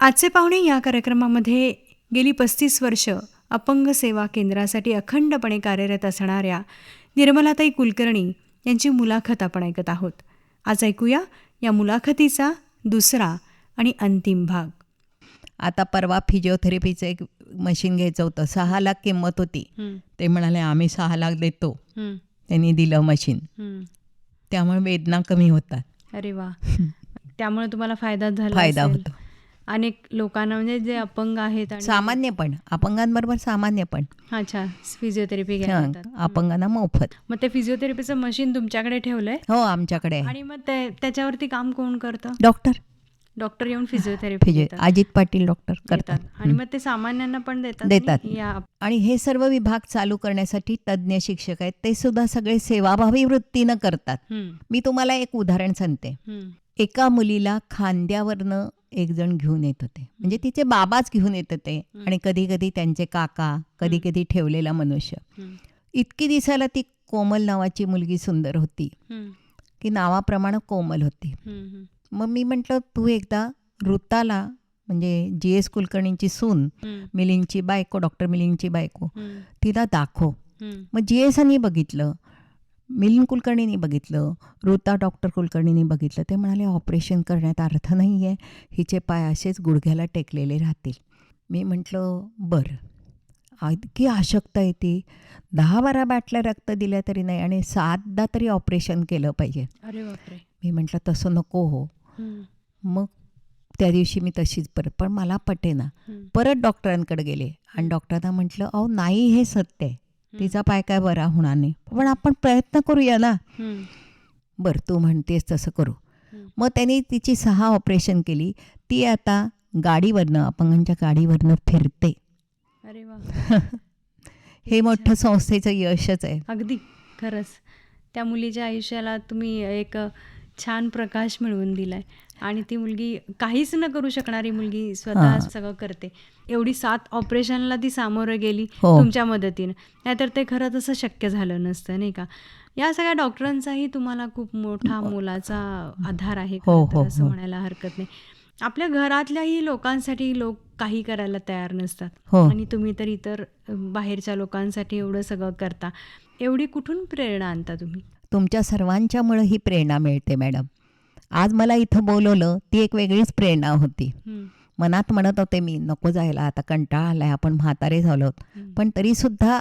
आजचे पाहुणे या कार्यक्रमामध्ये गेली पस्तीस वर्ष अपंग सेवा केंद्रासाठी अखंडपणे कार्यरत असणाऱ्या निर्मलाताई कुलकर्णी यांची मुलाखत आपण ऐकत आहोत. आज ऐकूया या मुलाखतीचा दुसरा आणि अंतिम भाग. आता परवा फिजिओथेरपीचं एक मशीन घ्यायचं होतं. सहा लाख किंमत होती. ते म्हणाले आम्ही सहा लाख देतो. त्यांनी दिलं मशीन त्यामुळे वेदना कमी होतात. अरे वा. त्यामुळे तुम्हाला फायदा झाला फायदा. होतो. अनेक लोकांना म्हणजे जे अपंग आहेत आणि सामान्य पण. अपंगांबरोबर सामान्य पण. अच्छा फिजिओथेरपी घ्यायला हं, येतात. अपंगांना मोफत. मग ते फिजिओथेरपीचं मशीन तुमच्याकडे ठेवलंय? हो आमच्याकडे आहे. आणि मग ते त्याच्यावरती काम कोण करतं? डॉक्टर. डॉक्टर येऊन फिजिओथेरपी देतात. अजित पाटील डॉक्टर करतात. देतात. आणि मग ते सामान्यांना पण देतात देतात. आणि या आणि हे सर्व विभाग चालू करण्यासाठी तज्ज्ञ शिक्षक आहेत. ते सुद्धा सगळे सेवाभावी वृत्तीनं करतात. हम्म, मी तुम्हाला एक उदाहरण सांगते. हम्म, एका मुलीला खांद्यावरनं एक जण घेऊन येत होते. म्हणजे तिचे बाबाच घेऊन येत होते. आणि कधी कधी त्यांचे काका कधी कधी ठेवलेला मनुष्य. इतकी दिसायला ती कोमल नावाची मुलगी सुंदर होती. की नावाप्रमाणे कोमल होती. मग मी म्हटलं तू एकदा ऋताला म्हणजे जी एस कुलकर्णींची सून मिलिंदची बायको डॉक्टर मिलिंदची बायको तिला दाखव. मग जी एसांनी बघितलं. मिलिंद कुलकर्णींनी बघितलं ऋता डॉक्टर कुलकर्णींनी बघितलं ते म्हणाले ऑपरेशन करण्यात अर्थ नाही आहे हिचे पाय असेच गुडघ्याला टेकलेले राहतील. मी म्हटलं बरं. इतकी आशक्ता येते दहा बारा बाटल्या रक्त दिल्या तरी नाही आणि सातदा तरी ऑपरेशन केलं पाहिजे. अरे मी म्हटलं तसं नको हो. मग त्या दिवशी मी तशीच परत पण मला पटेना. परत डॉक्टरांकडे गेले आणि डॉक्टरांना म्हटलं अहो नाही हे सत्य आहे. तिचा पाय काय बरा होणार नाही. पण आपण प्रयत्न करूया ना बरं तू म्हणतेस तसं करू. मग त्यांनी तिची सहा ऑपरेशन केली. ती आता गाडीवरनं अपंगांच्या गाडीवरनं फिरते. अरे वा. हे मोठं संस्थेचं यशच आहे. अगदी खरंच. त्या मुलीच्या आयुष्याला तुम्ही एक छान प्रकाश मिळवून दिलाय. आणि ती मुलगी काहीच न करू शकणारी मुलगी स्वतः हां. सगळं करते. एवढी सात ऑपरेशनला ती सामोरं गेली हो. तुमच्या मदतीनं. नाहीतर ते खरं तसं शक्य झालं नसतं नाही का? या सगळ्या डॉक्टरांचाही तुम्हाला खूप मोठा मोलाचा आधार आहे हो, हो, असं हो. म्हणायला हरकत नाही. आपल्या घरातल्याही लोकांसाठी लोक काही करायला तयार नसतात. हो. आणि तुम्ही तर इतर बाहेरच्या लोकांसाठी एवढं सगळं करता. एवढी कुठून प्रेरणा आणता तुम्ही? तुमच्या सर्वांच्यामुळे ही प्रेरणा मिळते मॅडम. आज मला इथं बोलवलं ती एक वेगळीच प्रेरणा होती. मनात म्हणत होते मी नको जायला आता कंटाळा आलाय आपण म्हातारे झालो. पण तरीसुद्धा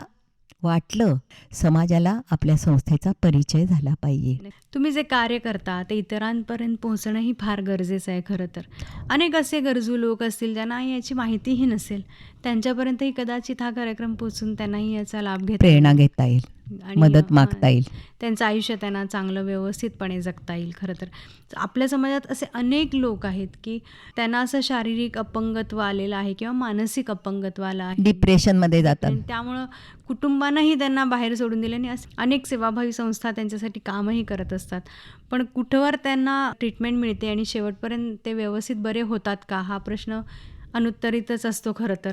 वाटलं समाजाला आपल्या संस्थेचा परिचय झाला पाहिजे. तुम्ही जे कार्य करता ते इतरांपर्यंत पोहोचणंही फार गरजेचं आहे खरं तर. अनेक असे गरजू लोक असतील ज्यांना याची माहितीही नसेल. त्यांच्यापर्यंतही कदाचित हा कार्यक्रम पोहोचून त्यांनाही याचा लाभ घेता प्रेरणा. घेता येईल मदत मागता येईल. त्यांचं आयुष्य त्यांना चांगलं व्यवस्थितपणे जगता येईल खरं तर. आपल्या समाजात असे अनेक लोक आहेत की त्यांना असं शारीरिक अपंगत्व आलेलं आहे किंवा मानसिक अपंगत्व आलं आहे. डिप्रेशनमध्ये जातात. त्यामुळं कुटुंबानंही त्यांना बाहेर सोडून दिले आणि अनेक सेवाभावी संस्था त्यांच्यासाठी कामही करत असतात. पण कुठवर त्यांना ट्रीटमेंट मिळते आणि शेवटपर्यंत ते व्यवस्थित बरे होतात का? हा प्रश्न अनुत्तरितच असतो खरं तर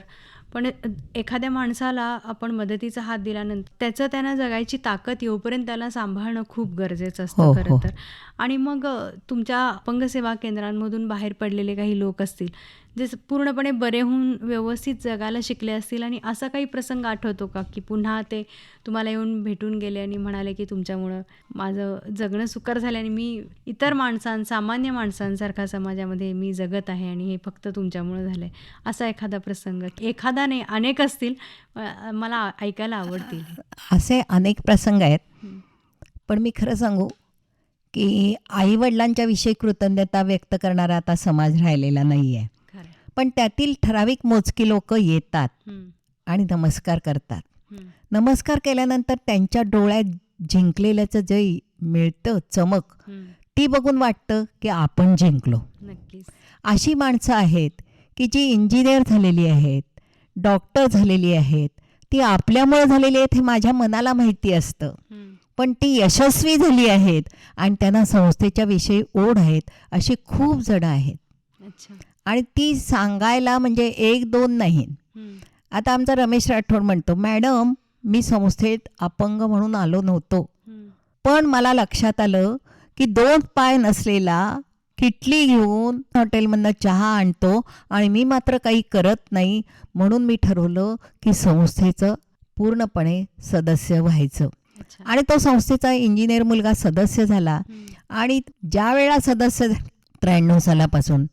पण एखाद्या माणसाला आपण मदतीचा हात दिल्यानंतर त्याचं त्यांना जगायची ताकद येऊपर्यंत त्याला सांभाळणं खूप गरजेचं हो, असतं हो. खरं तर आणि मग तुमच्या अपंग सेवा केंद्रांमधून बाहेर पडलेले काही लोक असतील जे पूर्णपणे बरे होऊन व्यवस्थित जगायला शिकले असतील आणि असा काही प्रसंग आठवतो का? की पुन्हा ते तुम्हाला येऊन भेटून गेले आणि म्हणाले की तुमच्यामुळं माझं जगणं सुकर झालं आणि मी इतर माणसां सामान्य माणसांसारखा समाजामध्ये मी जगत आहे आणि हे फक्त तुमच्यामुळं झालं आहे असा एखादा प्रसंग एखादा नाही अनेक असतील मला ऐकायला आवडतील. असे अनेक प्रसंग आहेत. पण मी खरं सांगू की आईवडिलांच्या विषयी कृतज्ञता व्यक्त करणारा आता समाज राहिलेला नाही आहे. पण त्यातील ठराविक मोजकी लोक येतात आणि नमस्कार करतात. नमस्कार केल्यानंतर त्यांच्या डोळ्यात जिंकलेल्याचं जे मिळतं चमक. ती बघून वाटतं की आपण जिंकलो. अशी माणसं आहेत की जी इंजिनियर झालेली आहेत डॉक्टर झालेली आहेत ती आपल्यामुळे झालेली आहेत हे माझ्या मनाला माहिती असतं. पण ती यशस्वी झाली आहेत आणि त्यांना संस्थेच्या विषयी ओढ आहेत अशी खूप जणं आहेत. आणि ती सांगायला म्हणजे एक दोन नाही. आता आमचा रमेश राठोड म्हणतो मॅडम मी संस्थेत अपंग म्हणून आलो नव्हतो. पण मला लक्षात आलं की दोन पाय नसलेला किटली घेऊन हॉटेलमधनं चहा आणतो आणि मी मात्र काही करत नाही म्हणून मी ठरवलं की संस्थेचं पूर्णपणे सदस्य व्हायचं. आणि तो संस्थेचा इंजिनियर मुलगा सदस्य झाला. आणि ज्या वेळा सदस्य त्र्याण्णव सालापासून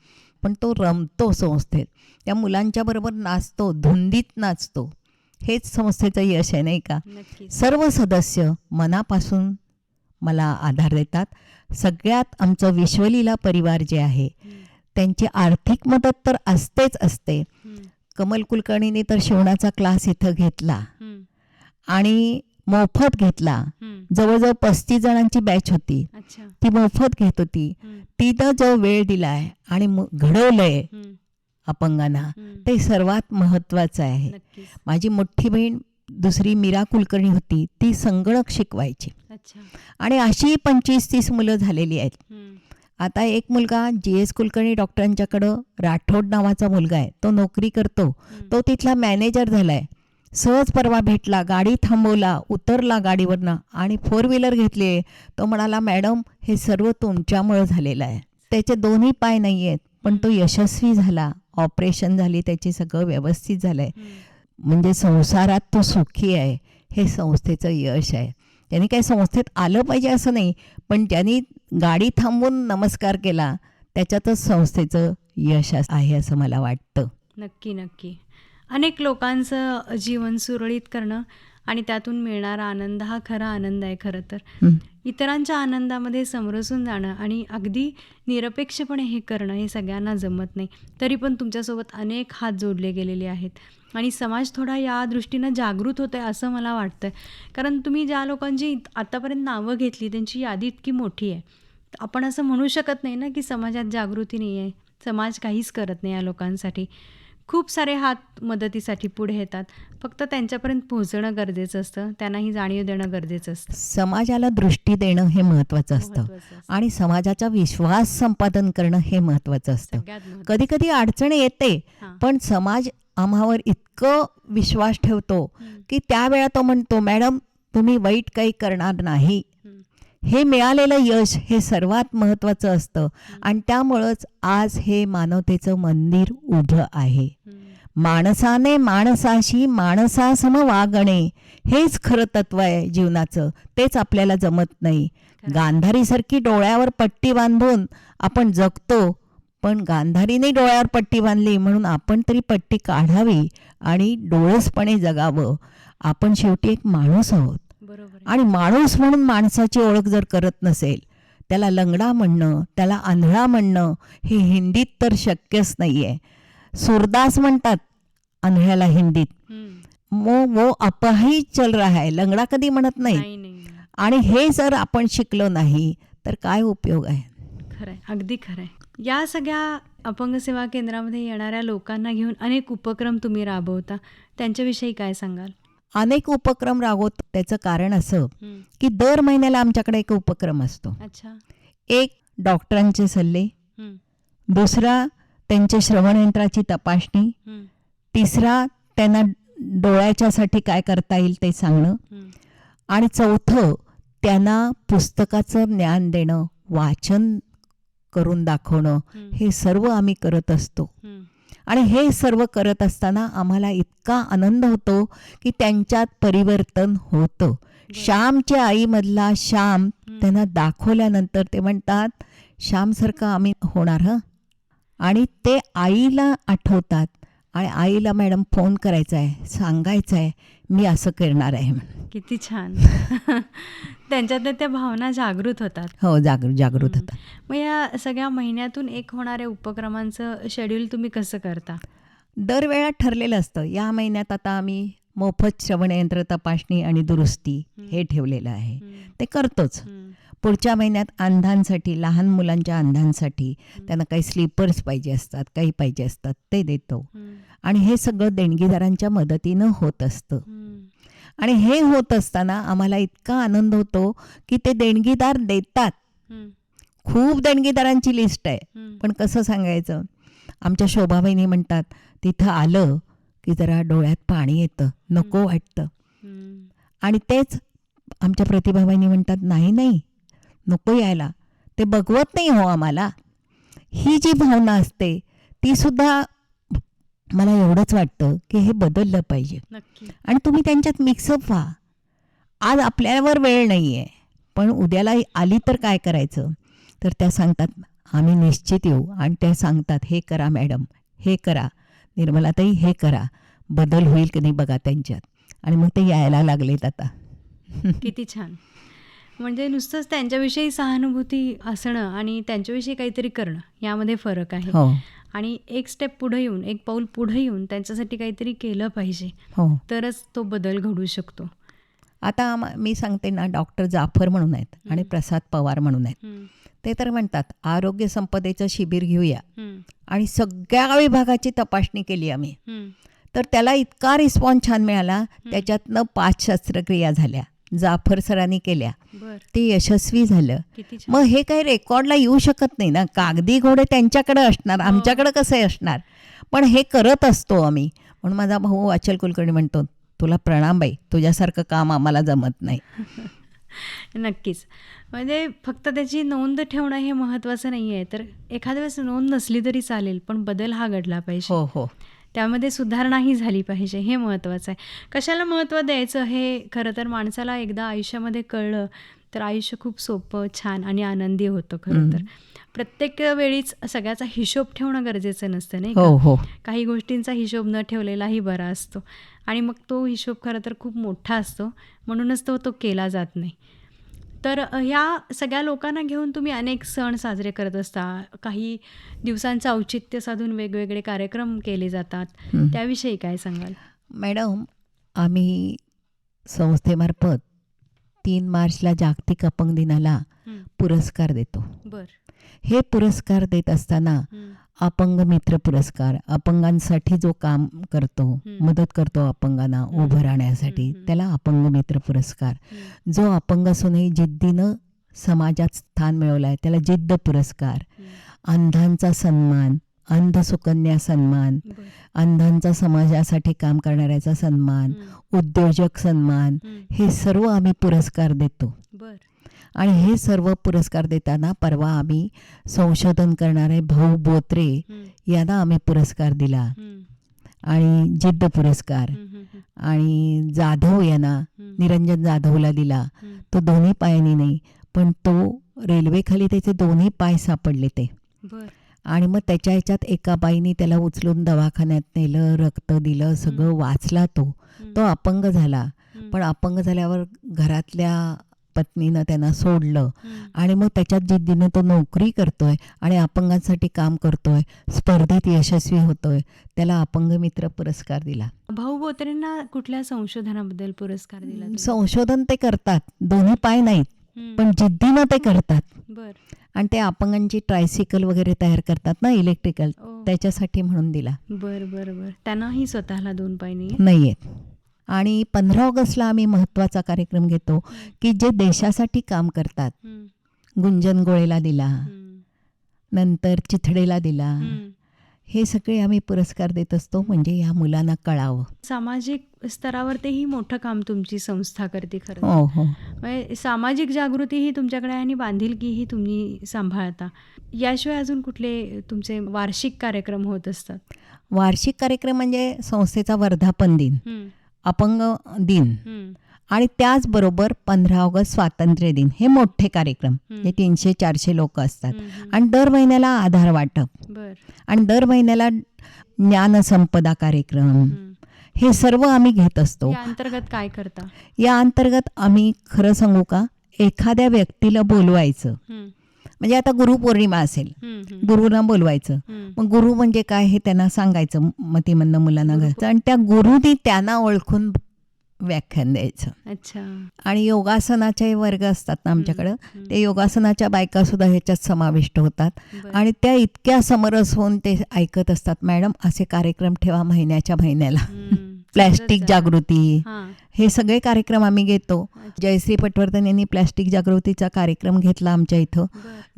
पण तो रमतो संस्थेत. त्या मुलांच्या बरोबर नाचतो धुंदीत नाचतो. हेच संस्थेचं यश आहे नाही का? सर्व सदस्य मनापासून मला आधार देतात. सगळ्यात आमचं विश्वलीला परिवार जे आहे. त्यांची आर्थिक मदत तर असतेच असते. कमल कुलकर्णीने तर शिवणाचा क्लास इथं घेतला. आणि मोफत घेतला. जवळजवळ पस्तीस जणांची बॅच होती. ती मोफत घेत होती. तिनं जो वेळ दिलाय आणि घडवलंय. अपंगांना. ते सर्वात महत्त्वाचं आहे. माझी मोठी बहीण दुसरी मीरा कुलकर्णी होती. ती संगणक शिकवायची. आणि अशी पंचवीस तीस मुलं झालेली आहेत. आता एक मुलगा जी एस कुलकर्णी डॉक्टरांच्याकडं राठोड नावाचा मुलगा आहे. तो नोकरी करतो. तो तिथला मॅनेजर झालाय. सहज परवा भेटला गाडी थांबवला उतरला गाडीवरनं आणि फोर व्हीलर घेतली. आहे तो म्हणाला मॅडम हे सर्व तुमच्यामुळं झालेलं आहे. त्याचे दोन्ही पाय नाही आहेत पण तो यशस्वी झाला. ऑपरेशन झाली त्याची सगळं व्यवस्थित झालं आहे. म्हणजे संसारात तो सुखी आहे. हे संस्थेचं यश आहे. त्यांनी काही संस्थेत आलं पाहिजे असं नाही पण ज्यांनी गाडी थांबवून नमस्कार केला त्याच्यातच संस्थेचं यश आहे असं मला वाटतं. नक्की नक्की. अनेक लोकांचं जीवन सुरळीत करणं आणि त्यातून मिळणारा आनंद हा खरा आनंद आहे खरं तर. इतरांच्या आनंदामध्ये समरसून जाणं आणि अगदी निरपेक्षपणे हे करणं हे सगळ्यांना जमत नाही. तरी पण तुमच्यासोबत अनेक हात जोडले गेलेले आहेत आणि समाज थोडा या दृष्टीनं जागृत होत आहे असं मला वाटतं कारण तुम्ही ज्या लोकांची आतापर्यंत नावं घेतली त्यांची यादी इतकी मोठी आहे. आपण असं म्हणू शकत नाही ना की समाजात जागृती नाही आहे समाज काहीच करत नाही या लोकांसाठी. खूप सारे हात मदतीसाठी पुढे येतात. फक्त त्यांच्यापर्यंत पोहोचणं गरजेचं असतं. त्यांनाही जाणीव देणं गरजेचं असतं. समाजाला दृष्टी देणं हे महत्त्वाचं असतं. आणि समाजाचा विश्वास संपादन करणं हे महत्त्वाचं असतं. कधी कधी अडचण येते हां. पण समाज आम्हावर इतकं विश्वास ठेवतो हं, की त्यावेळा तो म्हणतो मॅडम तुम्ही वाईट काही करणार नाही. हं, मिळालेलं यश हे सर्वात महत्त्वाचं असतं आणि त्यामुळंच आज हे मानवतेचं मंदिर उभं आहे. माणसाने माणसाशी माणसासम वागणे हेच खरं तत्व आहे जीवनाचं तेच आपल्याला जमत नाही. गांधारीसारखी डोळ्यावर पट्टी बांधून आपण जगतो पण गांधारीने डोळ्यावर पट्टी बांधली म्हणून आपण तरी पट्टी काढावी आणि डोळसपणे जगावं आपण शेवटी एक माणूस आहोत. आणि माणूस म्हणून माणसाची ओळख जर करत नसेल त्याला लंगडा म्हणणं त्याला आंधळा म्हणणं हे हिंदीत तर शक्यच नाही आहे सुरदास म्हणतात आंधळ्याला हिंदीत. मो वो अपही चल रहा है. लंगडा कधी म्हणत नाही. आणि हे जर आपण शिकलो नाही तर काय उपयोग आहे? खरंय. अगदी खरंय. या सगळ्या अपंग सेवा केंद्रामध्ये येणाऱ्या लोकांना घेऊन अनेक उपक्रम तुम्ही राबवता. त्यांच्याविषयी काय सांगाल? अनेक उपक्रम राबवत त्याचं कारण असं. की दर महिन्याला आमच्याकडे एक उपक्रम असतो अच्छा एक डॉक्टरांचे सल्ले दुसरा त्यांच्या श्रवणयंत्राची तपासणी तिसरा त्यांना डोळ्याच्यासाठी काय करता येईल ते सांगणं. आणि चौथं त्यांना पुस्तकाचं ज्ञान देणं वाचन करून दाखवणं हं, सर्व आम्ही करत असतो. आणि हे सर्व करत असताना आम्हाला इतका आनंद होतो की त्यांच्यात परिवर्तन होतं. श्यामच्या आईमधला श्याम. त्यांना दाखवल्यानंतर ते म्हणतात श्यामसारखं आम्ही होणार हं? आणि ते आईला आठवतात आणि आईला मॅडम फोन करायचा आहे सांगायचं आहे मी असं करणार आहे म्हणून. किती छान. त्यांच्यातल्या त्या भावना जागृत होतात. हो जागृत जागृत हं. होता मग या सगळ्या महिन्यातून एक होणाऱ्या उपक्रमांचं शेड्यूल तुम्ही कसं करता? दरवेळा ठरलेलं असतं. या महिन्यात आता आम्ही मोफत श्रवणयंत्र तपासणी आणि दुरुस्ती हं. ठेवलेलं आहे. ते करतोच. पुढच्या महिन्यात अंधांसाठी लहान मुलांच्या अंधांसाठी त्यांना काही स्लीपर्स पाहिजे असतात काही पाहिजे असतात ते देतो. आणि हे सगळं देणगीदारांच्या मदतीनं होत असतं. आणि हे होत असताना आम्हाला इतका आनंद होतो की ते देणगीदार देतात. खूप देणगीदारांची लिस्ट आहे. पण कसं सांगायचं? आमच्या शोभाबाईनी म्हणतात तिथं आलं की जरा डोळ्यात पाणी येतं नको वाटतं. आणि तेच आमच्या प्रतिभाबाईंनी म्हणतात नाही नाही नको यायला. ते बघवत नाही हो आम्हाला. ही जी भावना असते ती सुद्धा मला एवढंच वाटतं की हे बदललं पाहिजे. आणि तुम्ही त्यांच्यात मिक्सअप व्हा. आज आपल्यावर वेळ नाही आहे पण उद्याला आली तर काय करायचं? तर त्या सांगतात आम्ही निश्चित येऊ. आणि त्या सांगतात हे करा मॅडम हे करा. निर्मलाताई हे करा. बदल होईल की नाही बघा त्यांच्यात. आणि मग ते यायला लागलेत आता. किती छान. म्हणजे नुसतंच त्यांच्याविषयी सहानुभूती असणं आणि त्यांच्याविषयी काहीतरी करणं यामध्ये फरक आहे. हो. आणि एक स्टेप पुढे येऊन एक पाऊल पुढे येऊन त्यांच्यासाठी काहीतरी केलं पाहिजे. हो. तरच तो बदल घडू शकतो. आता मी सांगते ना डॉक्टर जाफर म्हणून आहेत आणि. प्रसाद पवार म्हणून आहेत. ते तर म्हणतात आरोग्य संपदेचं शिबिर घेऊया. आणि सगळ्या विभागाची तपासणी केली आम्ही. तर त्याला इतका रिस्पॉन्स छान मिळाला त्याच्यातनं पाच शस्त्रक्रिया झाल्या. जाफर सरांनी केल्या. ते यशस्वी झालं. मग हे काही रेकॉर्डला येऊ शकत नाही ना? कागदी घोडे त्यांच्याकडे असणार आमच्याकडे कसे असणार? पण हे करत असतो आम्ही. म्हणून माझा भाऊ अचल कुलकर्णी म्हणतो तुला प्रणाम बाई तुझ्यासारखं काम आम्हाला जमत नाही. नक्कीच. म्हणजे फक्त त्याची नोंद ठेवणं हे महत्त्वाचं नाही आहे तर एखाद्या वेळेस नोंद नसली तरी चालेल पण बदल हा घडला पाहिजे. हो हो. त्यामध्ये सुधारणाही झाली पाहिजे हे महत्त्वाचं आहे. कशाला महत्त्व द्यायचं? हे खरं तर माणसाला एकदा आयुष्यामध्ये कळलं तर आयुष्य खूप सोपं छान आणि आनंदी होतं खरं तर. प्रत्येक वेळीच सगळ्याचा हिशोब ठेवणं गरजेचं नसतं नाही हो हो. काही गोष्टींचा हिशोब न ठेवलेलाही बरा असतो. आणि मग तो हिशोब खरं तर खूप मोठा असतो. म्हणूनच तो तो केला जात नाही. तर ह्या सगळ्या लोकांना घेऊन तुम्ही अनेक सण साजरे करत असता. काही दिवसांचं औचित्य साधून वेगवेगळे कार्यक्रम केले जातात. त्याविषयी काय सांगाल? मॅडम आम्ही संस्थेमार्फत तीन मार्चला जागतिक अपंग दिनाला पुरस्कार देतो. बर. हे पुरस्कार देत असताना अपंग मित्र पुरस्कार अपंगांसाठी जो काम करतो. मदत करतो अपंगांना. उभं राहण्यासाठी. त्याला अपंग मित्र पुरस्कार. जो अपंग असूनही जिद्दीनं समाजात स्थान मिळवलं आहे त्याला जिद्द पुरस्कार. अंधांचा सन्मान अंध सुकन्या सन्मान अंधांचा समाजासाठी काम करणाऱ्याचा सन्मान उद्योजक सन्मान हं, हे सर्व आम्ही पुरस्कार देतो. बर. आणि हे सर्व पुरस्कार देताना परवा आम्ही संशोधन करणारे भाऊ बोत्रे यांना आम्ही पुरस्कार दिला. आणि जिद्द पुरस्कार. आणि जाधव यांना निरंजन जाधवला दिला. तो दोन्ही पायानी नाही पण तो रेल्वेखाली त्याचे दोन्ही पाय सापडले ते. आणि मग त्याच्या ह्याच्यात एका बाईने त्याला उचलून दवाखान्यात नेलं रक्त दिलं सगळं. वाचला तो. तो अपंग झाला. पण अपंग झाल्यावर घरातल्या पत्नीनं त्यांना सोडलं. आणि मग त्याच्यात जिद्दीनं तो नोकरी करतोय आणि अपंगांसाठी काम करतोय. स्पर्धेत यशस्वी होतोय. त्याला अपंग मित्र पुरस्कार दिला. भाऊ बोत्रेंना कुठल्या संशोधनाबद्दल पुरस्कार दिला? संशोधन ते करतात. दोन्ही पाय नाहीत. पण जिद्दीनं ते करतात. बर. आणि ते अपंगांची ट्रायसिकल वगैरे तयार करतात ना इलेक्ट्रिकल. त्याच्यासाठी म्हणून दिला. बर बर बर. त्यांनाही स्वतःला दोन पाय नाही नाही आहेत आणि पंधरा ऑगस्टला आम्ही महत्त्वाचा कार्यक्रम घेतो की जे देशासाठी काम करतात. गुंजन गोळेला दिला नंतर चिथडेला दिला. हे सगळे आम्ही पुरस्कार देत असतो म्हणजे ह्या मुलांना कळावं. सामाजिक स्तरावर तेही मोठं काम तुमची संस्था करते खरं हो हो. म्हणजे सामाजिक जागृती ही तुमच्याकडे आणि बांधिलकी ही तुम्ही सांभाळता. याशिवाय अजून कुठले तुमचे वार्षिक कार्यक्रम होत असतात? वार्षिक कार्यक्रम म्हणजे संस्थेचा वर्धापन दिन. अपंग दिन. आणि त्याचबरोबर पंधरा ऑगस्ट स्वातंत्र्य दिन. हे मोठे कार्यक्रम. हं, तीनशे चारशे लोक असतात. आणि दर महिन्याला आधार वाटप. आणि दर महिन्याला ज्ञानसंपदा कार्यक्रम. हं. सर्व आम्ही घेत असतो. या अंतर्गत काय करता? या अंतर्गत आम्ही खरं सांगू का? एखाद्या व्यक्तीला बोलवायचं. म्हणजे आता गुरुपौर्णिमा असेल. गुरुना बोलवायचं. मग गुरु म्हणजे काय हे त्यांना सांगायचं मतीमंद मुलांना घरचं. आणि त्या गुरुनी त्यांना ओळखून व्याख्यान द्यायचं. अच्छा. आणि योगासनाचे वर्ग असतात ना आमच्याकडं. ते योगासनाच्या बायका सुद्धा ह्याच्यात समाविष्ट होतात. आणि त्या इतक्या समरस होऊन ते ऐकत असतात मॅडम असे कार्यक्रम ठेवा महिन्याच्या महिन्याला. प्लॅस्टिक जागृती. हां, हे सगळे कार्यक्रम आम्ही घेतो. जयश्री पटवर्धन यांनी प्लॅस्टिक जागृतीचा कार्यक्रम घेतला आमच्या इथं.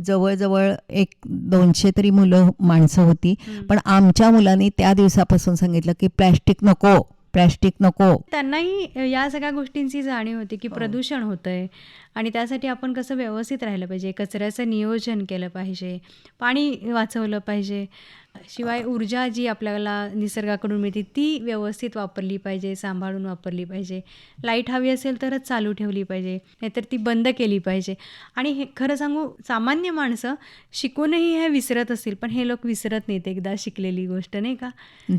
जवळजवळ एक दोनशे तरी मुलं माणसं होती. पण आमच्या मुलांनी त्या दिवसापासून सांगितलं की प्लॅस्टिक नको प्लॅस्टिक नको. त्यांनाही या सगळ्या गोष्टींची जाणीव होती की हो. प्रदूषण होतंय. आणि त्यासाठी आपण कसं व्यवस्थित राहिलं पाहिजे कचऱ्याचं नियोजन केलं पाहिजे पाणी वाचवलं पाहिजे. शिवाय ऊर्जा जी आपल्याला निसर्गाकडून मिळते ती व्यवस्थित वापरली पाहिजे सांभाळून वापरली पाहिजे. लाइट हवी असेल तरच चालू ठेवली पाहिजे नाहीतर ती बंद केली पाहिजे. आणि हे खरं सांगू सामान्य माणसं शिकूनही हे विसरत असतील पण हे लोक विसरत नाहीत एकदा शिकलेली गोष्ट नाही का?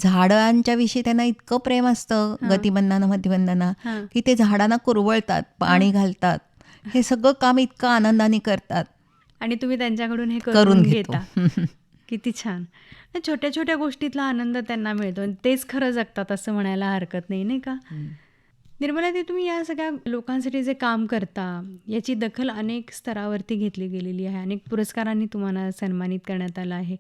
झाडांच्या विषयी त्यांना इतकं प्रेम असतं. गतिबंधानं मतिबंधांना की ते झाडांना कुरवळतात पाणी घालतात. हे सगळं काम इतकं आनंदाने करतात. आणि तुम्ही त्यांच्याकडून हे करून घेता. किती छान. छोट्या छोट्या गोष्टीतला आनंद त्यांना मिळतो आणि तेच खरं जगतात असं म्हणायला हरकत नाही नाही का? निर्मला ते तुम्ही या सगळ्या लोकांसाठी जे काम करता याची दखल अनेक स्तरावरती घेतली गेलेली आहे. अनेक पुरस्कारांनी तुम्हाला सन्मानित करण्यात आलं आहे.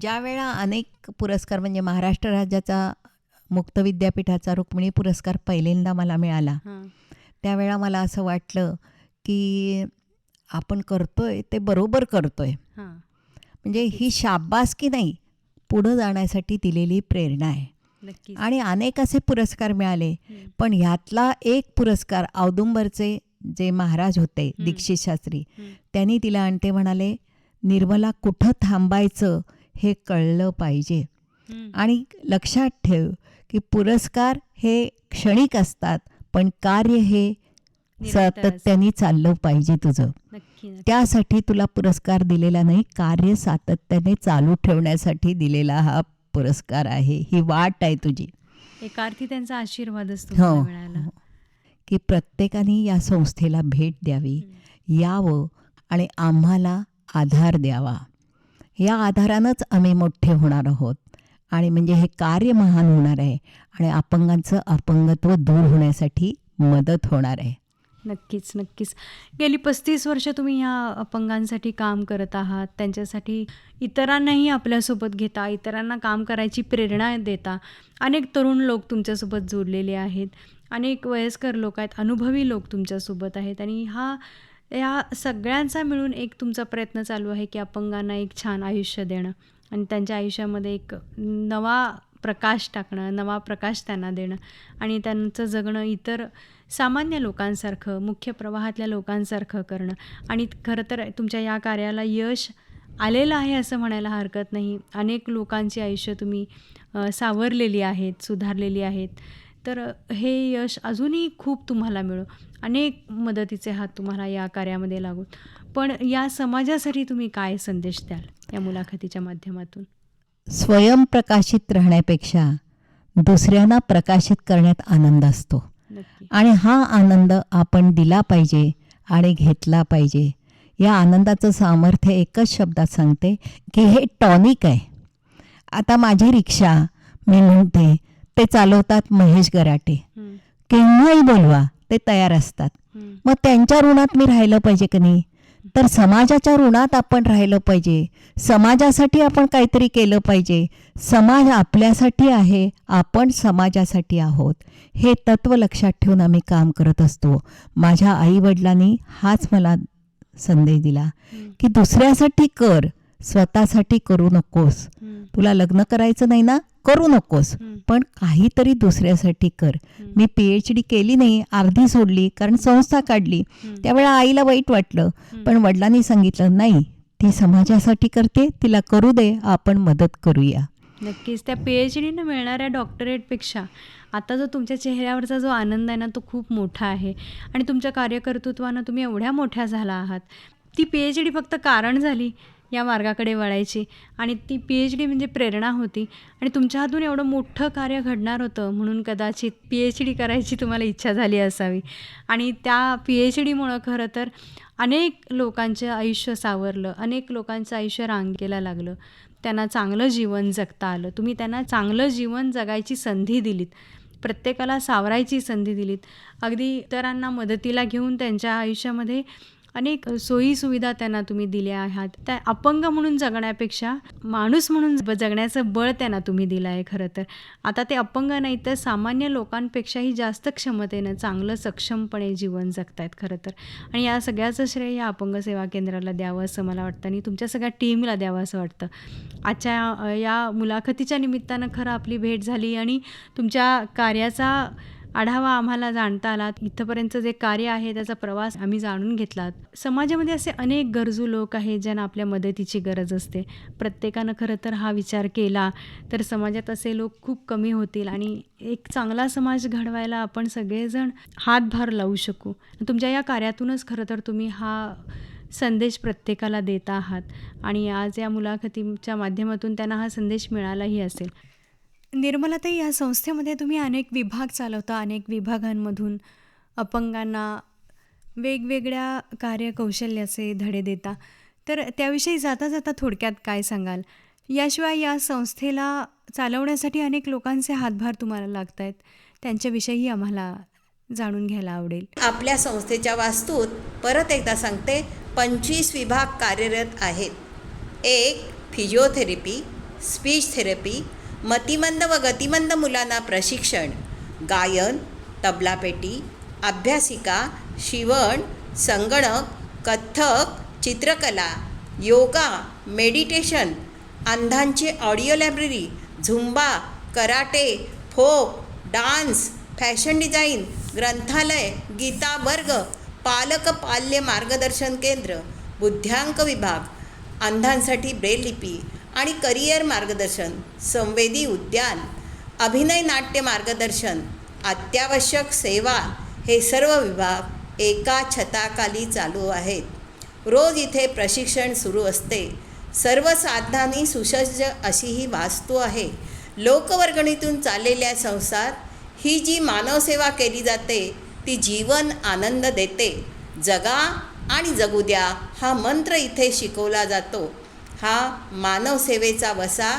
ज्या वेळा अनेक पुरस्कार म्हणजे महाराष्ट्र राज्याचा मुक्त विद्यापीठाचा रुक्मिणी पुरस्कार पहिल्यांदा मला मिळाला त्यावेळा मला असं वाटलं की आपण करतोय ते बरोबर करतोय. म्हणजे ही शाबासकी नाही पुढं जाण्यासाठी दिलेली प्रेरणा आहे आणि अनेक असे पुरस्कार मिळाले. पण ह्यातला एक पुरस्कार औदुंबरचे जे महाराज होते. दीक्षित शास्त्री. त्यांनी तिला आणि ते म्हणाले निर्मला कुठं थांबायचं हे कळलं पाहिजे. आणि लक्षात ठेव की पुरस्कार हे क्षणिक असतात पण कार्य हे. सातत्याने चाललं पाहिजे तुझं. त्यासाठी तुला पुरस्कार दिलेला नाही कार्य सातत्याने चालू ठेवण्यासाठी दिलेला हा पुरस्कार आहे. ही वाट आहे तुझी. एका अर्थी त्यांचा आशीर्वादच हो तुम्हाला मिळाला की प्रत्येकाने या संस्थेला भेट द्यावी. यावं आणि आम्हाला आधार द्यावा. या आधारानंच आम्ही मोठे होणार आहोत. आणि म्हणजे हे कार्य महान होणार आहे. आणि अपंगांचं अपंगत्व दूर होण्यासाठी मदत होणार आहे. नक्कीच नक्कीच. गेली पस्तीस वर्ष तुम्ही ह्या अपंगांसाठी काम करत आहात. त्यांच्यासाठी इतरांनाही आपल्यासोबत घेता इतरांना काम करायची प्रेरणा देता. अनेक तरुण लोक तुमच्यासोबत जोडलेले आहेत. अनेक वयस्कर लोक आहेत अनुभवी लोक तुमच्यासोबत आहेत. आणि हा या सगळ्यांचा मिळून एक तुमचा प्रयत्न चालू आहे की अपंगांना एक छान आयुष्य देणं. आणि त्यांच्या आयुष्यामध्ये एक नवा प्रकाश टाकणं नवा प्रकाश त्यांना देणं आणि त्यांचं जगणं इतर सामान्य लोकांसारखं मुख्य प्रवाहातल्या लोकांसारखं करणं. आणि खरं तर तुमच्या या कार्याला यश आलेलं आहे असं म्हणायला हरकत नाही. अनेक लोकांची आयुष्य तुम्ही सावरलेली आहेत सुधारलेली आहेत. तर हे यश अजूनही खूप तुम्हाला मिळो. अनेक मदतीचे हात तुम्हाला या कार्यामध्ये लागून. पण या समाजासाठी तुम्ही काय संदेश द्याल या मुलाखतीच्या माध्यमातून? स्वयंप्रकाशित राहण्यापेक्षा दुसऱ्यांना प्रकाशित करण्यात आनंद असतो. आणि हा आनंद आपण दिला पाहिजे आणि घेतला पाहिजे. या आनंदाचं सामर्थ्य एकच शब्दात सांगते की हे टॉनिक आहे. आता माझी रिक्षा मी म्हणते ते चालवतात महेश गराटे. केव्हाही बोलवा ते तयार असतात. मग त्यांच्या ऋणात मी राहिलं पाहिजे की नाही? तर समाजाच्या ऋणात आपण राहिलं पाहिजे. समाजासाठी आपण काहीतरी केलं पाहिजे. समाज आपल्यासाठी आहे आपण समाजासाठी आहोत. हे तत्व लक्षात ठेवून आम्ही काम करत असतो. माझ्या आईवडिलांनी हाच मला संदेश दिला की दुसऱ्यासाठी कर स्वतःसाठी करू नकोस. तुला लग्न करायचं नाही ना करू नकोस. पण काहीतरी दुसऱ्यासाठी कर. मी पी एच डी केली नाही अर्धी सोडली कारण संस्था काढली. त्यावेळेला आईला वाईट वाटलं. पण वडिलांनी सांगितलं नाही ती समाजासाठी करते तिला करू दे आपण मदत करूया. नक्कीच. त्या पी एच डीनं मिळणाऱ्या डॉक्टरेटपेक्षा आता जो तुमच्या चेहऱ्यावरचा जो आनंद आहे ना तो खूप मोठा आहे. आणि तुमच्या कार्यकर्तृत्वानं तुम्ही एवढ्या मोठ्या झाला आहात. ती पी एच डी फक्त कारण झाली. या मार्गाकडे वळायची. आणि ती पी एच डी म्हणजे प्रेरणा होती. आणि तुमच्या हातून एवढं मोठं कार्य घडणार होतं म्हणून कदाचित पी एच डी करायची तुम्हाला इच्छा झाली असावी. आणि त्या पी एच डीमुळं खरं तर अनेक लोकांचं आयुष्य सावरलं अनेक लोकांचं आयुष्य रांगेला लागलं. त्यांना चांगलं जीवन जगता आलं. तुम्ही त्यांना चांगलं जीवन जगायची संधी दिलीत. प्रत्येकाला सावरायची संधी दिलीत. अगदी इतरांना मदतीला घेऊन त्यांच्या आयुष्यामध्ये अनेक सोयी सुविधा त्यांना तुम्ही दिल्या आहात. त्या अपंग म्हणून जगण्यापेक्षा माणूस म्हणून जगण्याचं बळ त्यांना तुम्ही दिलं आहे खरं तर. आता ते अपंग नाही तर सामान्य लोकांपेक्षाही जास्त क्षमतेनं चांगलं सक्षमपणे जीवन जगतायत खरं तर. आणि या सगळ्याचं श्रेय या अपंग सेवा केंद्राला द्यावं असं मला वाटतं आणि तुमच्या सगळ्या टीमला द्यावं असं वाटतं. आजच्या या मुलाखतीच्या निमित्तानं खरं आपली भेट झाली आणि तुमच्या कार्याचा आढावा आम्हाला जाणता आला. इथंपर्यंतचं जे कार्य आहे त्याचा प्रवास आम्ही जाणून घेतला समाजामध्ये असे अनेक गरजू लोक आहेत ज्यांना आपल्या मदतीची गरज असते. प्रत्येकानं खरं तर हा विचार केला तर समाजात असे लोक खूप कमी होतील आणि एक चांगला समाज घडवायला आपण सगळेजण हातभार लावू शकू. तुमच्या या कार्यातूनच खरं तर तुम्ही हा संदेश प्रत्येकाला देत आहात. आणि आज या मुलाखतीच्या माध्यमातून त्यांना हा संदेश मिळालाही असेल. निर्मलाताई या संस्थेमध्ये तुम्ही अनेक विभाग चालवता अनेक विभागांमधून अपंगांना वेगवेगळ्या कार्यकौशल्याचे धडे देता. तर त्याविषयी जाता जाता थोडक्यात काय सांगाल? याशिवाय या संस्थेला चालवण्यासाठी अनेक लोकांचे हातभार तुम्हाला लागत आहेत त्यांच्याविषयीही आम्हाला जाणून घ्यायला आवडेल. आपल्या संस्थेच्या वास्तूत परत एकदा सांगते पंचवीस विभाग कार्यरत आहेत. एक फिजिओथेरपी स्पीच थेरपी मतिमंद व गतिमंद मुलांना प्रशिक्षण गायन तबलापेटी अभ्यासिका शिवण संगणक कथ्थक चित्रकला yoga meditation अंधांची audio library Zumba karate folk dance fashion design ग्रंथालय गीता वर्ग पालक पाल्य मार्गदर्शन केंद्र बुद्ध्यांक विभाग अंधांसाठी ब्रेल लिपी आणि करिअर मार्गदर्शन संवेदी उद्यान अभिनय नाट्य मार्गदर्शन अत्यावश्यक सेवा हे सर्व विभाग एका छताखाली चालू आहेत. रोज इथे प्रशिक्षण सुरू असते. सर्व साधनांनी सुसज्ज अशी ही वास्तू आहे. लोकवर्गणीतून चाललेल्या संस्थात ही जी मानवसेवा केली जाते ती जीवन आनंद देते. जगा आणि जगू द्या हा मंत्र इथे शिकवला जातो. हा मानवसेवेचा वसा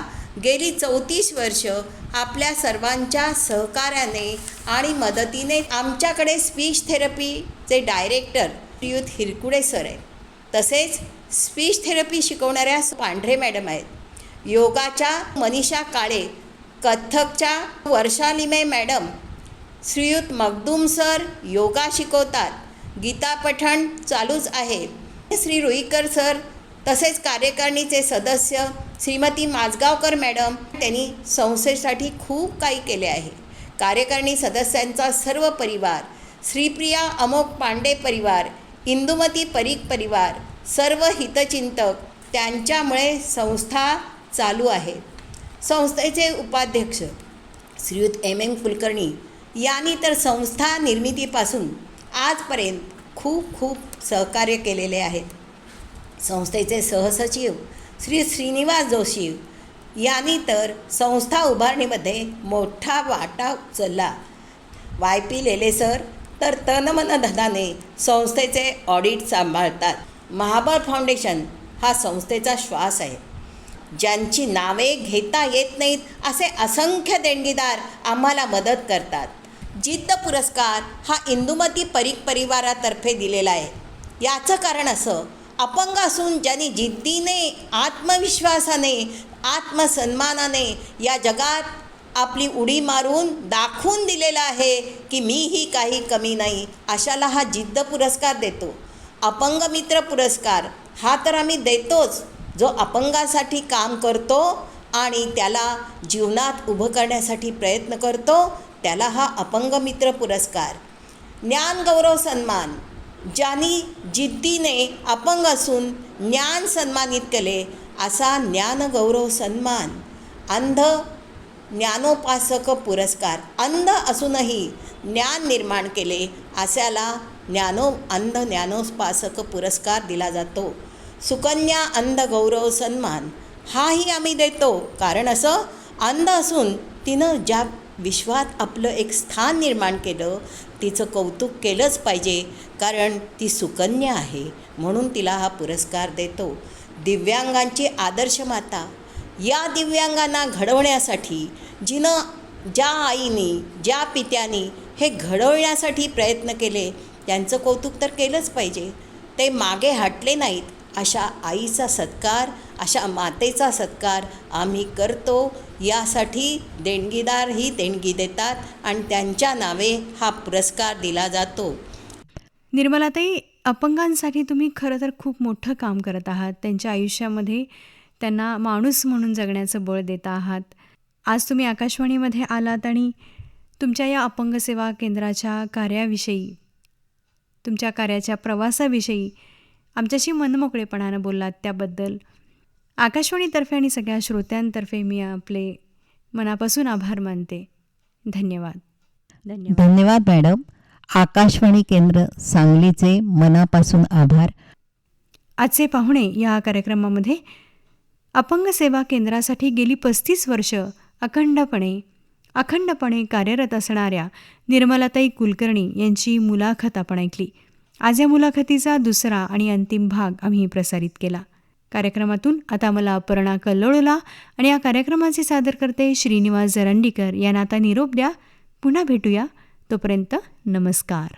गेली चौतीस वर्ष आपल्या सर्वांच्या सहकार्याने आणि मदतीने आमच्याकडे स्पीच थेरपीचे डायरेक्टर श्रीयुत हिरकुडे सर आहेत. तसेच स्पीच थेरपी शिकवणाऱ्या पांढरे मॅडम आहेत. योगाच्या मनीषा काळे कथ्थकच्या वर्षा लिमे मॅडम श्रीयुत मगदूम सर योगा शिकवतात गीता पठण चालूच आहे. श्री रुईकर सर तसेच कार्यकारिणीचे सदस्य श्रीमती माजगावकर मॅडम त्यांनी संस्थेसाठी खूप काही केले आहे. कार्यकारिणी सदस्यांचा सर्व परिवार श्रीप्रिया अमोक पांडे परिवार इंदुमती परीख परिवार सर्व हितचिंतक त्यांच्यामुळे संस्था चालू आहे. संस्थेचे उपाध्यक्ष श्रीयुत एम. एम. कुलकर्णी यांनी तर संस्था निर्मितीपासून आजपर्यंत खूप खूप सहकार्य केलेले आहेत संस्थेचे सहसचिव श्री श्रीनिवास जोशी. यांनी तर संस्था उभारणीमध्ये मोठा वाटा उचलला. वाय पी लेले सर तर तनमन धनाने संस्थेचे ऑडिट सांभाळतात. महाबळ फाउंडेशन हा संस्थेचा श्वास आहे. ज्यांची नावे घेता येत नाहीत असे असंख्य देणगीदार आम्हाला मदत करतात. जिद्द पुरस्कार हा इंदुमती परीख परिवारातर्फे दिलेला आहे. याचं कारण असं अपंग असून ज्यांनी जिद्दीने आत्मविश्वासाने आत्मसन्मानाने या जगात आपली उडी मारून दाखवून दिलेलं आहे की मीही काही कमी नाही अशाला हा जिद्द पुरस्कार देतो. अपंग मित्र पुरस्कार हा तर आम्ही देतोच. जो अपंगासाठी काम करतो आणि त्याला जीवनात उभं करण्यासाठी प्रयत्न करतो त्याला हा अपंग मित्र पुरस्कार. ज्ञानगौरव सन्मान. ज्यांनी जिद्दीने अपंग असून ज्ञान सन्मानित केले असा ज्ञानगौरव सन्मान अंध ज्ञानोपासक पुरस्कार अंध असूनही ज्ञान निर्माण केले अशाला ज्ञानो अंध ज्ञानोपासक पुरस्कार दिला जातो. सुकन्या अंध गौरव सन्मान हाही आम्ही देतो. कारण असं अंध असून तिनं ज्या विश्वात आपलं एक स्थान निर्माण केलं तिचं कौतुक केलंच पाहिजे कारण ती सुकन्या आहे म्हणून तिला हा पुरस्कार देतो. दिव्यांगांची आदर्श माता या दिव्यांगांना घडवण्यासाठी जिनं ज्या आईनी ज्या पित्यानी हे घडवण्यासाठी प्रयत्न केले त्यांचं कौतुक तर केलंच पाहिजे ते मागे हटले नाहीत. अशा आईचा सत्कार अशा मातेचा सत्कार आम्ही करतो. यासाठी देणगीदार ही देणगी देतात आणि त्यांच्या नावे हा पुरस्कार दिला जातो. निर्मलाताई अपंगांसाठी तुम्ही खरं तर खूप मोठं काम करत आहात. त्यांच्या आयुष्यामध्ये त्यांना माणूस म्हणून जगण्याचं बळ देत आहात. आज तुम्ही आकाशवाणीमध्ये आलात आणि तुमच्या या अपंग सेवा केंद्राच्या कार्याविषयी तुमच्या कार्याच्या प्रवासाविषयी आमच्याशी मनमोकळेपणानं बोललात त्याबद्दल. आकाशवाणीतर्फे आणि सगळ्या श्रोत्यांतर्फे मी आपले मनापासून आभार मानते. धन्यवाद. धन्यवाद. धन्यवाद मॅडम. आकाशवाणी केंद्र सांगलीचे मनापासून आभार. आजचे पाहुणे या कार्यक्रमामध्ये अपंग सेवा केंद्रासाठी गेली पस्तीस वर्ष अखंडपणे अखंडपणे कार्यरत असणाऱ्या निर्मलाताई कुलकर्णी यांची मुलाखत आपण ऐकली. आज या मुलाखतीचा दुसरा आणि अंतिम भाग आम्ही प्रसारित केला. कार्यक्रमातून आता मला अपर्णा कल्लोळला आणि या कार्यक्रमाचे सादर करते श्रीनिवास जरंडीकर यांना आता निरोप द्या. पुन्हा भेटूया. तोपर्यंत नमस्कार.